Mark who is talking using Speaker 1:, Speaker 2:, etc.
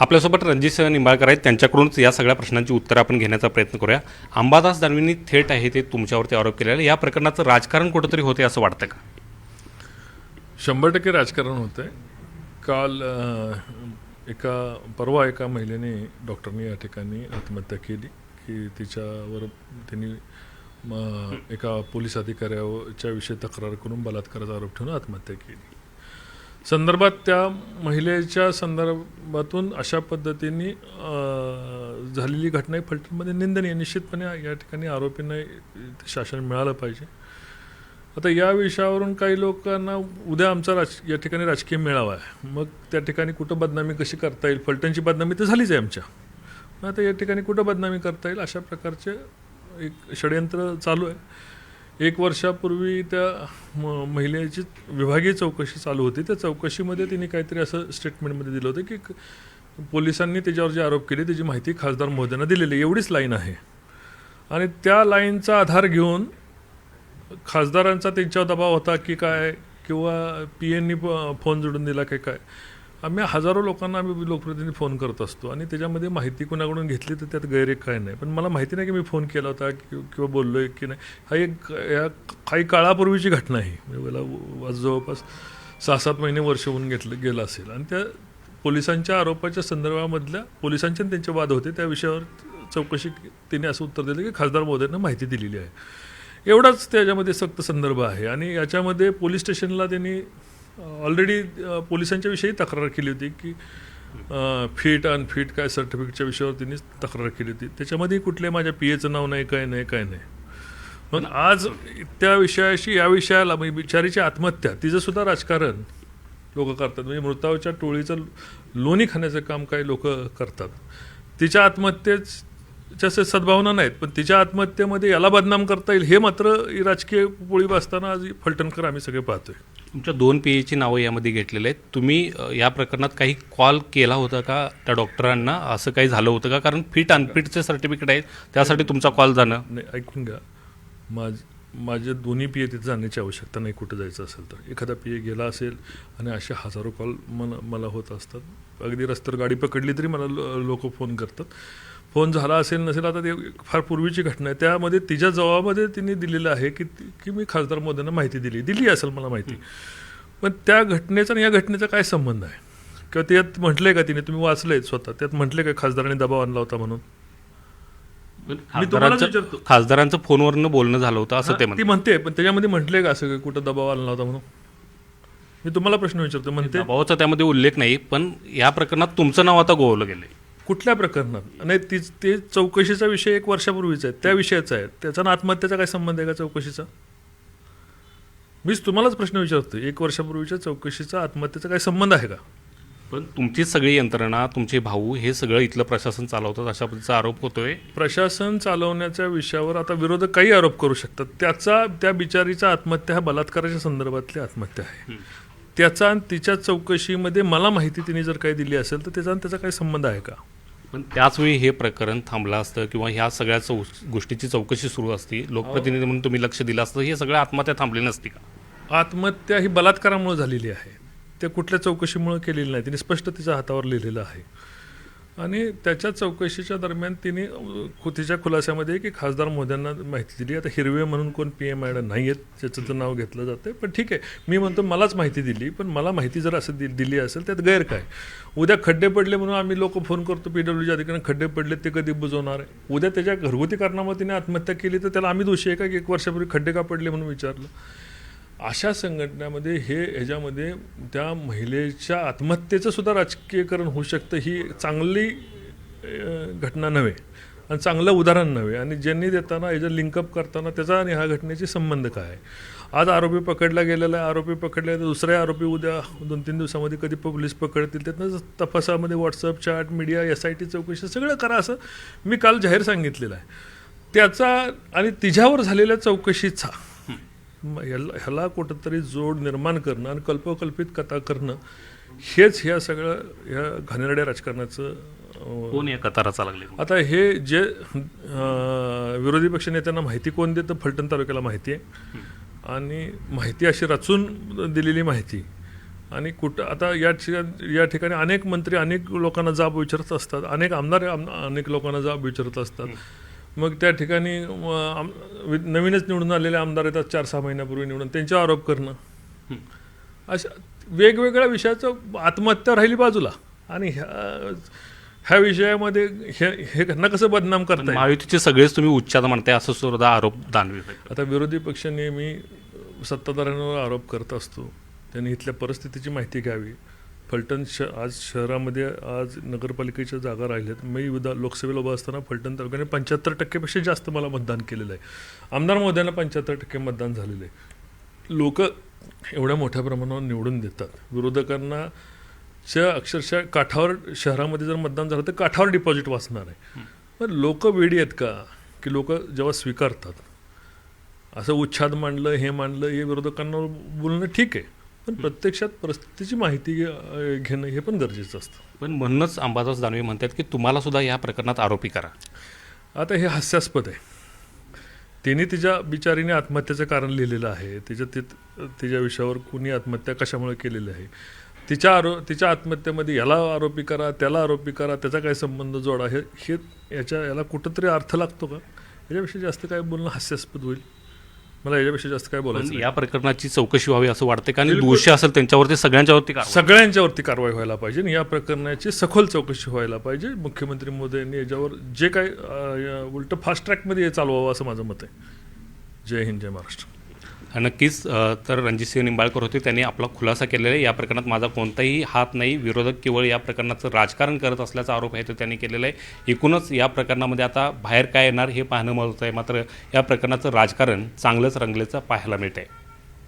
Speaker 1: आपल्यासोबत रणजित निंबाळकर आहेत. त्यांच्याकडूनच या सगळ्या प्रश्नांची उत्तरं आपण घेण्याचा प्रयत्न करूया. अंबादास दानवेंनी थेट आहे ते तुमच्यावरती आरोप केलेला. आहे. या प्रकरणाचं राजकारण कुठंतरी होते असं वाटतं का?
Speaker 2: शंभर टक्के राजकारण होतं आहे काल एका परवा एका महिलेने डॉक्टरनी या ठिकाणी आत्महत्या केली की तिच्यावर त्यांनी एका पोलीस अधिकाऱ्याच्या विषयी तक्रार करून बलात्काराचा आरोप ठेवून आत्महत्या केली. संदर्भात त्या महिलेच्या संदर्भातून अशा पद्धतीने झालेली घटना ही फलटणमध्ये निंदनीय. निश्चितपणे या ठिकाणी आरोपींना शासन मिळालं पाहिजे. आता या विषयावरून काही लोकांना उद्या आमचा राज या ठिकाणी राजकीय मेळावा आहे. मग त्या ठिकाणी कुठं बदनामी कशी करता येईल? फलटणची बदनामी तर झालीच आहे आमच्या. मग आता या ठिकाणी कुठं बदनामी करता येईल अशा प्रकारचे एक षडयंत्र चालू आहे. एक वर्षापूर्वी त्या म महिलेची विभागीय चौकशी चालू होती. त्या चौकशीमध्ये तिने काहीतरी असं स्टेटमेंटमध्ये दिलं होतं की पोलिसांनी त्याच्यावर जे आरोप केले त्याची माहिती खासदार महोदयांना दिलेली एवढीच लाईन आहे. आणि त्या लाईनचा आधार घेऊन खासदारांचा त्यांच्यावर दबाव होता की काय किंवा पी एननी फोन जोडून दिला की काय. आम्ही हजारो लोकांना आम्ही लोकप्रतिनिधी फोन करत असतो आणि त्याच्यामध्ये माहिती कुणाकडून घेतली तर त्यात गैर काय नाही. पण मला माहिती नाही की मी फोन केला होता किंवा बोललो आहे की नाही. हा एक या काही काळापूर्वीची घटना आहे. म्हणजे मला व- जवळपास सहा सात महिने वर्ष होऊन घेतलं गेलं असेल. आणि त्या पोलिसांच्या आरोपाच्या संदर्भामधल्या पोलिसांचे आणि त्यांचे वाद होते. त्या विषयावर चौकशी तिने असं उत्तर दिलं की खासदार महोदयांना माहिती दिलेली आहे. एवढाच त्याच्यामध्ये सक्त संदर्भ आहे. आणि याच्यामध्ये पोलीस स्टेशनला त्यांनी ऑलरेडी पोलिसांच्या विषयी तक्रार केली होती की फिट अनफिट काय सर्टिफिकेटच्या विषयावर त्यांनी तक्रार केली होती. त्याच्यामध्ये कुठले माझ्या पी एचं नाव नाही काय नाही काय नाही. मग आज त्या विषयाशी या विषयाला म्हणजे बिचारीची आत्महत्या तिचं सुद्धा राजकारण लोक करतात. म्हणजे मृतावच्या टोळीचं लोणी खाण्याचं काम काही लोक करतात. तिच्या आत्महत्येच्या सद्भावना नाहीत पण तिच्या आत्महत्येमध्ये याला बदनाम करता येईल हे मात्र राजकीय पोळी बसताना आज फलटणकर आम्ही सगळे पाहतोय.
Speaker 1: तुमच्या दोन पी एची नावं यामध्ये घेतलेले आहेत. तुम्ही या प्रकरणात काही कॉल केला होता का त्या डॉक्टरांना असं काही झालं होतं का? कारण फिट अनफिटचे सर्टिफिकेट आहेत. त्यासाठी तुमचा कॉल जाणं.
Speaker 2: नाही ऐकून घ्या. माझ माझ्या दोन्ही पी ए तिथे जाण्याची आवश्यकता नाही कुठं जायचं असेल तर. एखादा पी ए गेला असेल आणि असे हजारो कॉल मला मला होत असतात. अगदी रस्त्यावर गाडी पकडली तरी मला लोक फोन करतात. फोन झाला असेल नसेल आता ते फार पूर्वीची घटना आहे. त्यामध्ये तिच्या जबाबामध्ये तिने दिलेलं आहे की की मी खासदार मोदयांना माहिती दिली. दिली असेल मला माहिती. पण त्या घटनेचा आणि या घटनेचा काय संबंध आहे? किंवा त्यात म्हटलंय का तिने तुम्ही वाचलंय स्वतः त्यात म्हटले का खासदारांनी दबाव आणला होता म्हणून?
Speaker 1: खासदारांचं फोनवरनं बोलणं झालं होतं असं ते
Speaker 2: ती म्हणते पण त्याच्यामध्ये म्हटलंय का असं कुठं दबाव आणला होता म्हणून? मी तुम्हाला प्रश्न विचारतो म्हणते
Speaker 1: दबावाचा त्यामध्ये उल्लेख नाही पण या प्रकरणात तुमचं नाव आता गोवलं गेलंय.
Speaker 2: कुठल्या प्रकरणात? नाही ती ते चौकशीचा विषय एक वर्षापूर्वीचा आहे. त्या विषयाचा आहे. त्याचा ना आत्महत्येचा काय संबंध आहे का चौकशीचा? मीच तुम्हालाच प्रश्न विचारतो एक वर्षापूर्वीच्या चौकशीचा आत्महत्येचा काय संबंध आहे का?
Speaker 1: पण तुमची सगळी यंत्रणा तुमचे भाऊ हे सगळं इथलं प्रशासन चालवतात अशा पद्धतीचा आरोप होतोय?
Speaker 2: प्रशासन चालवण्याच्या विषयावर आता विरोधक काही आरोप करू शकतात. त्याचा त्या बिचारीचा आत्महत्या हा बलात्काराच्या संदर्भातली आत्महत्या आहे. त्याचा आणि तिच्या चौकशीमध्ये मला माहिती तिने जर काही दिली असेल तर त्याचा त्याचा काही संबंध आहे का?
Speaker 1: पण त्याचवेळी हे प्रकरण थांबलं असतं किंवा ह्या सगळ्या चौ गोष्टीची चौकशी सुरू असती लोकप्रतिनिधी म्हणून तुम्ही लक्ष दिलं असतं हे सगळं आत्महत्या थांबली नसती का?
Speaker 2: आत्महत्या ही बलात्कारामुळे झालेली आहे. ते कुठल्या चौकशीमुळे केलेली नाही. तिने स्पष्ट तिच्या हातावर लिहिलेलं आहे. आणि त्याच्या चौकशीच्या दरम्यान तिने खुतीच्या खुलाशामध्ये खुलास्यामध्ये की खासदार मोद्यांना माहिती दिली. आता हिरवे म्हणून कोण पी एम मॅडम नाही आहेत त्याचं तर नाव घेतलं जातं पण ठीक आहे मी म्हणतो मलाच माहिती दिली पण मला माहिती जर असं दि- दिली असेल त्यात गैर काय? उद्या खड्डे पडले म्हणून आम्ही लोक फोन करतो पी डब्ल्यूच्या अधिकारी खड्डे पडले ते कधी बुजवणार आहे? उद्या त्याच्या घरगुती कारणामुळे तिने आत्महत्या केली तर त्याला आम्ही दोषी आहे का की? एक वर्षापूर्वी खड्डे का पडले म्हणून विचारलं. अशा संघटनेमध्ये हे ह्याच्यामध्ये त्या महिलेच्या आत्महत्येचं सुद्धा राजकीयकरण होऊ शकतं ही चांगली घटना नव्हे आणि चांगलं उदाहरण नव्हे. आणि ज्यांनी देताना याचं लिंकअप करताना त्याचा आणि ह्या घटनेची संबंध काय? आहे आज आरोपी पकडला गेलेला आहे. आरोपी पकडले तर दुसरे आरोपी उद्या दोन तीन दिवसामध्ये कधी पोलीस पकडतील? त्यातनं तपासामध्ये WhatsApp chat media S I T चौकशी सगळं करा असं मी काल जाहीर सांगितलेलं आहे. त्याचा आणि तिच्यावर झालेल्या चौकशीचा ह्याला ह्याला कुठंतरी जोड निर्माण करणं आणि कल्पकल्पित कथा करणं हेच ह्या सगळं ह्या घाणेरड्या राजकारणाचं
Speaker 1: कोण या कताराचा लागले?
Speaker 2: आता हे जे विरोधी पक्ष नेत्यांना माहिती कोण देतं? फलटण तालुक्याला माहिती आहे. आणि माहिती अशी रचून दिलेली माहिती. आणि कुठं आता या ठिकाणी या ठिकाणी अनेक मंत्री अनेक लोकांना जाब विचारत असतात. अनेक आमदार आम- अनेक लोकांना जाब विचारत असतात. मग त्या ठिकाणी आम- नवीनच निवडून आलेले आमदार येतात चार सहा महिन्यापूर्वी निवडून. त्यांच्यावर आरोप करणं. अशा वेगवेगळ्या विषयाचं आत्महत्या राहिली बाजूला. आणि ह्या ह्या विषयामध्ये हे हे त्यांना कसं बदनाम करता येईल?
Speaker 1: महायुतीचे सगळेच तुम्ही उच्चार म्हणताय असं सुद्धा आरोप दानवे
Speaker 2: आता विरोधी पक्ष नेहमी सत्ताधाऱ्यांवर आरोप करत असतो. त्यांनी इथल्या परिस्थितीची माहिती घ्यावी. फलटण श आज शहरामध्ये आज नगरपालिकेच्या जागा राहिल्यात. मी विधा लोकसभेला उभा असताना फलटण तालुक्याने पंच्याहत्तर टक्केपेक्षा जास्त मला मतदान केलेलं आहे. आमदार महोदयांना पंच्याहत्तर टक्के मतदान झालेलं आहे. लोक एवढ्या मोठ्या प्रमाणावर निवडून देतात. विरोधकांना च्या अक्षरशः काठावर शहरामध्ये जर मतदान झालं तर काठावर डिपॉझिट वाचणार आहे. पण लोक वेडी आहेत का? की लोक जेव्हा स्वीकारतात. असं उच्छाद मांडलं हे मांडलं हे विरोधकांना बोलणं ठीक आहे. पण प्रत्यक्षात परिस्थितीची माहिती घेणं हे पण गरजेचं असतं.
Speaker 1: पण म्हणूनच अंबादास दानवे म्हणतात की तुम्हाला सुद्धा या प्रकरणात आरोपी करा.
Speaker 2: आता हे हास्यास्पद आहे. तिने तिच्या बिचारीने आत्महत्येचं कारण लिहिलेलं आहे. तिच्या ति तिच्या विषयावर कुणी आत्महत्या कशामुळे केलेली आहे? तिच्या आरो तिच्या आत्महत्येमध्ये याला आरोपी करा त्याला आरोपी करा त्याचा काय संबंध जोडा? हे हे याच्या याला कुठंतरी अर्थ लागतो का? याच्यापेक्षा जास्त काय बोलणं हास्यास्पद होईल. मला याच्यापेक्षा जास्त काय बोलायचं नाही.
Speaker 1: या प्रकरणाची चौकशी व्हावी असं वाटतं का आणि दोषी असेल त्यांच्यावरती सगळ्यांच्यावरती कारवाई.
Speaker 2: सगळ्यांच्यावरती कारवाई व्हायला पाहिजे आणि या प्रकरणाची सखोल चौकशी व्हायला पाहिजे. मुख्यमंत्री मोदयांनी याच्यावर जे काय उलट फास्ट ट्रॅकमध्ये हे चालवावं असं माझं मत आहे. जय हिंद जय महाराष्ट्र.
Speaker 1: नक्कीच तर रणजितसिंह निंबाळकर होते. त्यांनी आपला खुलासा केलेला आहे. या प्रकरणात माझा कोणताही हात नाही. विरोधक केवळ या प्रकरणाचं राजकारण करत असल्याचा आरोप आहे तो त्यांनी केलेला आहे. एकूणच या प्रकरणामध्ये आता बाहेर काय येणार हे पाहणं महत्त्वाचं आहे. मात्र या प्रकरणाचं राजकारण चांगलंच रंगल्याचं पाहायला मिळत आहे